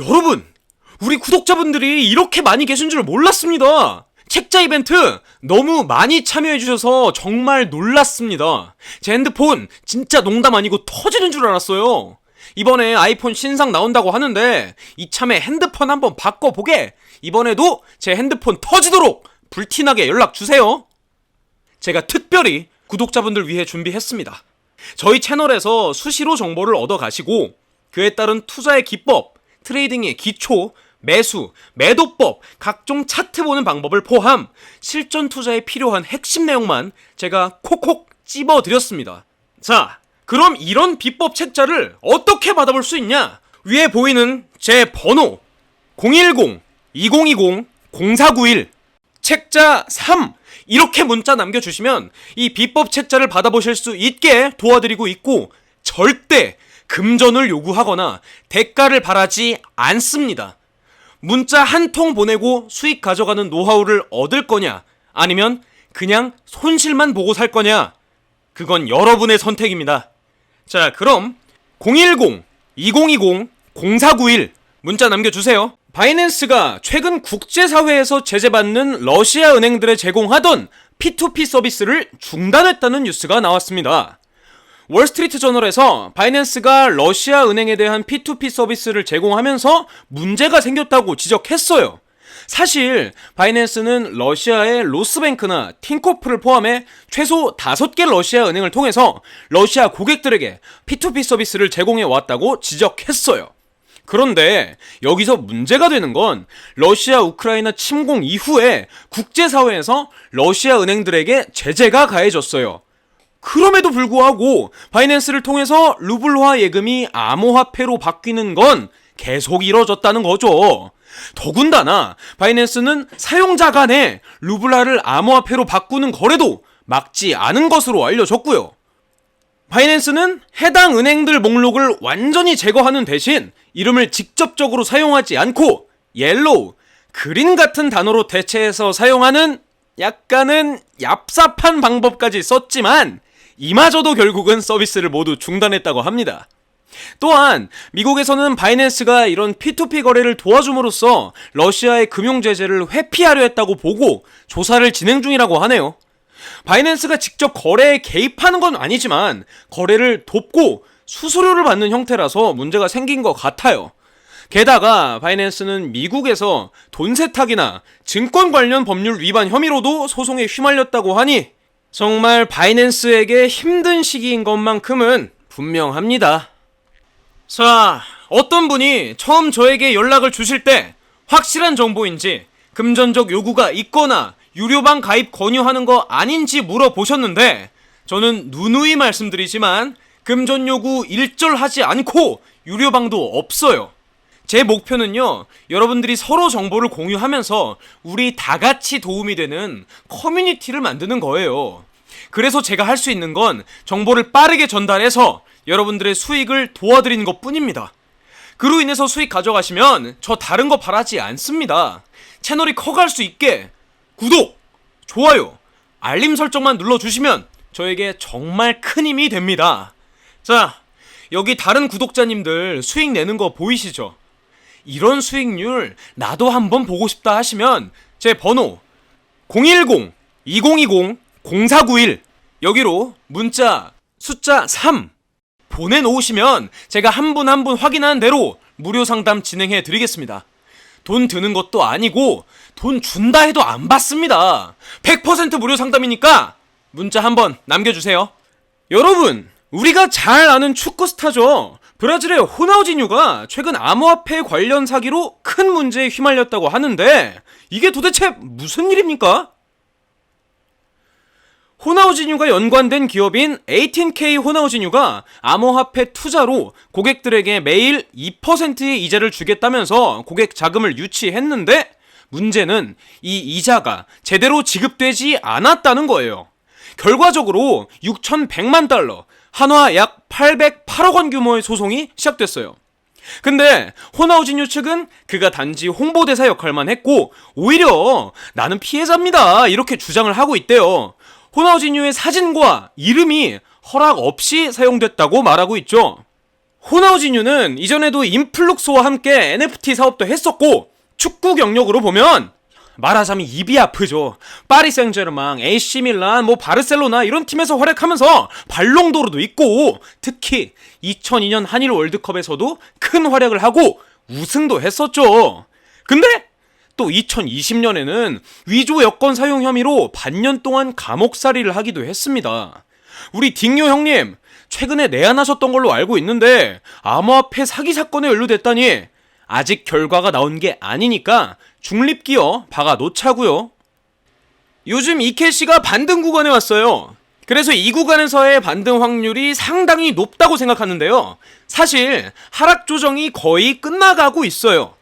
여러분, 우리 구독자분들이 이렇게 많이 계신 줄 몰랐습니다. 책자 이벤트 너무 많이 참여해주셔서 정말 놀랐습니다. 제 핸드폰 진짜 농담 아니고 터지는 줄 알았어요. 이번에 아이폰 신상 나온다고 하는데 이참에 핸드폰 한번 바꿔보게 이번에도 제 핸드폰 터지도록 불티나게 연락 주세요. 제가 특별히 구독자분들 위해 준비했습니다. 저희 채널에서 수시로 정보를 얻어가시고 그에 따른 투자의 기법, 트레이딩의 기초, 매수, 매도법, 각종 차트 보는 방법을 포함 실전 투자에 필요한 핵심 내용만 제가 콕콕 찝어 드렸습니다. 자, 그럼 이런 비법 책자를 어떻게 받아볼 수 있냐? 위에 보이는 제 번호 010-2020-0491 책자 3 이렇게 문자 남겨주시면 이 비법 책자를 받아보실 수 있게 도와드리고 있고 절대 금전을 요구하거나 대가를 바라지 않습니다. 문자 한 통 보내고 수익 가져가는 노하우를 얻을 거냐 아니면 그냥 손실만 보고 살 거냐 그건 여러분의 선택입니다. 자, 그럼 010-2020-0491 문자 남겨주세요. 바이낸스가 최근 국제사회에서 제재받는 러시아 은행들에 제공하던 P2P 서비스를 중단했다는 뉴스가 나왔습니다. 월스트리트 저널에서 바이낸스가 러시아 은행에 대한 P2P 서비스를 제공하면서 문제가 생겼다고 지적했어요. 사실 바이낸스는 러시아의 로스뱅크나 틴코프를 포함해 최소 5개 러시아 은행을 통해서 러시아 고객들에게 P2P 서비스를 제공해 왔다고 지적했어요. 그런데 여기서 문제가 되는 건 러시아 우크라이나 침공 이후에 국제사회에서 러시아 은행들에게 제재가 가해졌어요. 그럼에도 불구하고 바이낸스를 통해서 루블화 예금이 암호화폐로 바뀌는 건 계속 이뤄졌다는 거죠. 더군다나 바이낸스는 사용자 간에 루블라를 암호화폐로 바꾸는 거래도 막지 않은 것으로 알려졌고요. 바이낸스는 해당 은행들 목록을 완전히 제거하는 대신 이름을 직접적으로 사용하지 않고 옐로우, 그린 같은 단어로 대체해서 사용하는 약간은 얍삽한 방법까지 썼지만 이마저도 결국은 서비스를 모두 중단했다고 합니다. 또한 미국에서는 바이낸스가 이런 P2P 거래를 도와줌으로써 러시아의 금융 제재를 회피하려 했다고 보고 조사를 진행 중이라고 하네요. 바이낸스가 직접 거래에 개입하는 건 아니지만 거래를 돕고 수수료를 받는 형태라서 문제가 생긴 것 같아요. 게다가 바이낸스는 미국에서 돈 세탁이나 증권 관련 법률 위반 혐의로도 소송에 휘말렸다고 하니 정말 바이낸스에게 힘든 시기인 것만큼은 분명합니다. 자, 어떤 분이 처음 저에게 연락을 주실 때 확실한 정보인지 금전적 요구가 있거나 유료방 가입 권유하는 거 아닌지 물어보셨는데 저는 누누이 말씀드리지만 금전 요구 일절하지 않고 유료방도 없어요. 제 목표는요, 여러분들이 서로 정보를 공유하면서 우리 다 같이 도움이 되는 커뮤니티를 만드는 거예요. 그래서 제가 할 수 있는 건 정보를 빠르게 전달해서 여러분들의 수익을 도와드리는 것 뿐입니다. 그로 인해서 수익 가져가시면 저 다른 거 바라지 않습니다. 채널이 커갈 수 있게 구독, 좋아요, 알림 설정만 눌러주시면 저에게 정말 큰 힘이 됩니다. 자, 여기 다른 구독자님들 수익 내는 거 보이시죠? 이런 수익률 나도 한번 보고 싶다 하시면 제 번호 010-2020-0491 여기로 문자 숫자 3 보내놓으시면 제가 한 분 한 분 확인한 대로 무료 상담 진행해 드리겠습니다. 돈 드는 것도 아니고 돈 준다 해도 안 받습니다. 100% 무료 상담이니까 문자 한번 남겨주세요. 여러분, 우리가 잘 아는 축구 스타죠. 브라질의 호나우지뉴가 최근 암호화폐 관련 사기로 큰 문제에 휘말렸다고 하는데 이게 도대체 무슨 일입니까? 호나우지뉴가 연관된 기업인 18K 호나우지뉴가 암호화폐 투자로 고객들에게 매일 2%의 이자를 주겠다면서 고객 자금을 유치했는데 문제는 이 이자가 제대로 지급되지 않았다는 거예요. 결과적으로 6,100만 달러, 한화 약 808억 원 규모의 소송이 시작됐어요. 근데 호나우지뉴 측은 그가 단지 홍보대사 역할만 했고 오히려 나는 피해자입니다 이렇게 주장을 하고 있대요. 호나우지뉴의 사진과 이름이 허락 없이 사용됐다고 말하고 있죠. 호나우지뉴는 이전에도 인플룩스와 함께 NFT 사업도 했었고 축구 경력으로 보면 말하자면 입이 아프죠. 파리 생제르맹, AC 밀란, 뭐 바르셀로나 이런 팀에서 활약하면서 발롱도르도 있고 특히 2002년 한일 월드컵에서도 큰 활약을 하고 우승도 했었죠. 근데 또 2020년에는 위조 여권 사용 혐의로 반년 동안 감옥살이를 하기도 했습니다. 우리 딩요 형님 최근에 내한하셨던 걸로 알고 있는데 암호화폐 사기 사건에 연루됐다니 아직 결과가 나온 게 아니니까 중립기어 박아 놓자고요. 요즘 이캐시가 반등 구간에 왔어요. 그래서 이 구간에서의 반등 확률이 상당히 높다고 생각하는데요. 사실 하락 조정이 거의 끝나가고 있어요.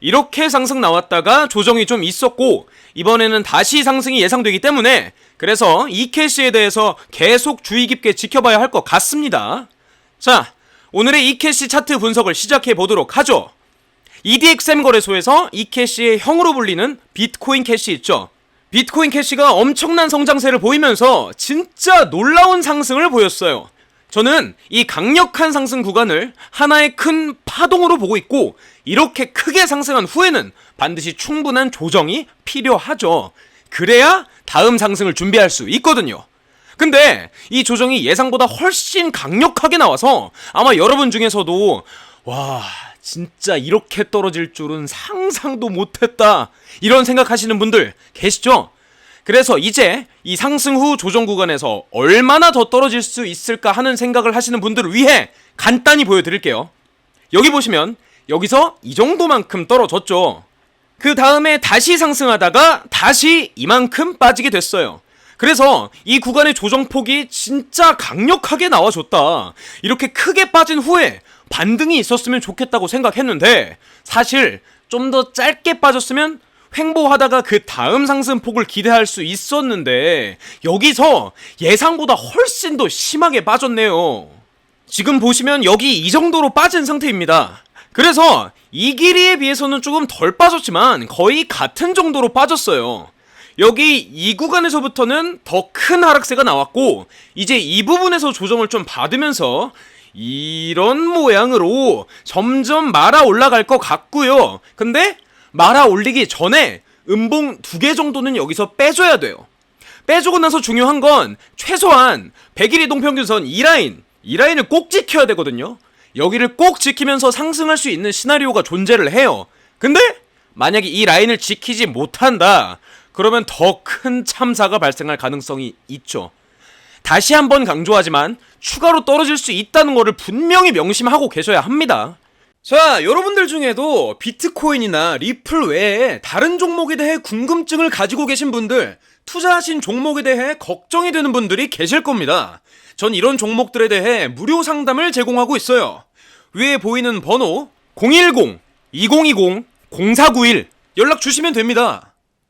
이렇게 상승 나왔다가 조정이 좀 있었고 이번에는 다시 상승이 예상되기 때문에 그래서 이 캐시에 대해서 계속 주의 깊게 지켜봐야 할 것 같습니다. 자, 오늘의 이 캐시 차트 분석을 시작해 보도록 하죠. EDXM 거래소에서 이 캐시의 형으로 불리는 비트코인 캐시 있죠. 비트코인 캐시가 엄청난 성장세를 보이면서 진짜 놀라운 상승을 보였어요. 저는 이 강력한 상승 구간을 하나의 큰 파동으로 보고 있고 이렇게 크게 상승한 후에는 반드시 충분한 조정이 필요하죠. 그래야 다음 상승을 준비할 수 있거든요. 근데 이 조정이 예상보다 훨씬 강력하게 나와서 아마 여러분 중에서도 와 진짜 이렇게 떨어질 줄은 상상도 못했다 이런 생각하시는 분들 계시죠? 그래서 이제 이 상승 후 조정 구간에서 얼마나 더 떨어질 수 있을까 하는 생각을 하시는 분들을 위해 간단히 보여드릴게요. 여기 보시면 여기서 이 정도만큼 떨어졌죠. 그 다음에 다시 상승하다가 다시 이만큼 빠지게 됐어요. 그래서 이 구간의 조정폭이 진짜 강력하게 나와줬다. 이렇게 크게 빠진 후에 반등이 있었으면 좋겠다고 생각했는데 사실 좀 더 짧게 빠졌으면 횡보하다가 그 다음 상승폭을 기대할 수 있었는데 여기서 예상보다 훨씬 더 심하게 빠졌네요. 지금 보시면 여기 이 정도로 빠진 상태입니다. 그래서 이 길이에 비해서는 조금 덜 빠졌지만 거의 같은 정도로 빠졌어요. 여기 이 구간에서부터는 더 큰 하락세가 나왔고 이제 이 부분에서 조정을 좀 받으면서 이런 모양으로 점점 말아 올라갈 것 같고요. 근데 말아 올리기 전에 음봉 두 개 정도는 여기서 빼줘야 돼요. 빼주고 나서 중요한 건 최소한 100일 이동평균선 이 라인, 이 라인을 꼭 지켜야 되거든요. 여기를 꼭 지키면서 상승할 수 있는 시나리오가 존재를 해요. 근데 만약에 이 라인을 지키지 못한다. 그러면 더 큰 참사가 발생할 가능성이 있죠. 다시 한번 강조하지만 추가로 떨어질 수 있다는 것을 분명히 명심하고 계셔야 합니다. 자, 여러분들 중에도 비트코인이나 리플 외에 다른 종목에 대해 궁금증을 가지고 계신 분들, 투자하신 종목에 대해 걱정이 되는 분들이 계실 겁니다. 전 이런 종목들에 대해 무료 상담을 제공하고 있어요. 위에 보이는 번호 010-2020-0491 연락 주시면 됩니다.